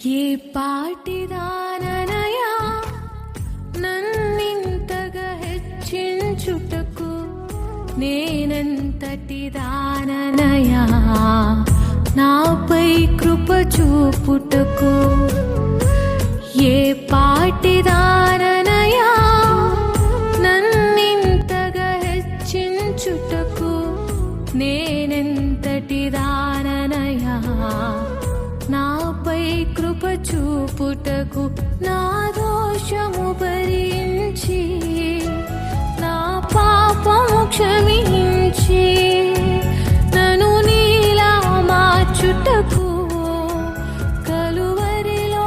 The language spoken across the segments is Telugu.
ఏ పాటిదాననయా నన్నింతగా హెచ్చించుటకు నేనంతటి దాననయా? నాపై కృప చూపుటకు ఏ పాటిదాననయా చూపుటకు నా దోషము భరించి నా పాపము క్షమించి నన్ను నీలా మార్చుటకు కలువరిలో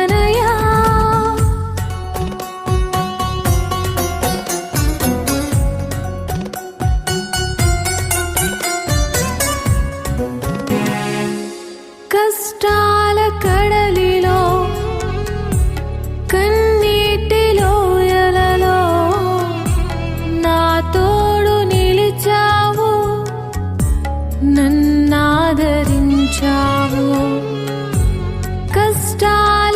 चार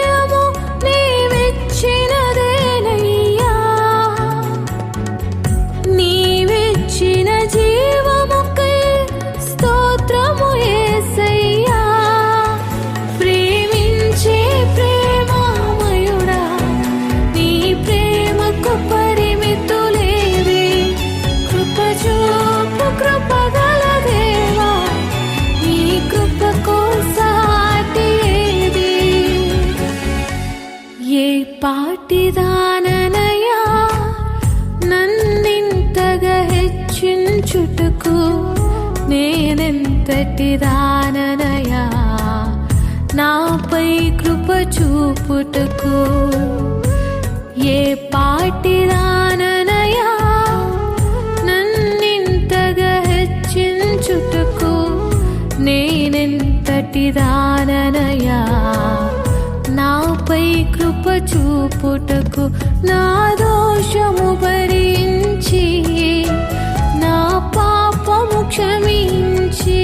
చుట్టుకు నేనెంతటి దాననయా? నాపై కృప చూపుటకు ఏ పాటి దాననయా? నన్నింతగా హెచ్చించుటకు నేనెంతటి దాననయా? నాపై కృప చూపుటకు నా దోషము భరించి పాపము క్షమించి.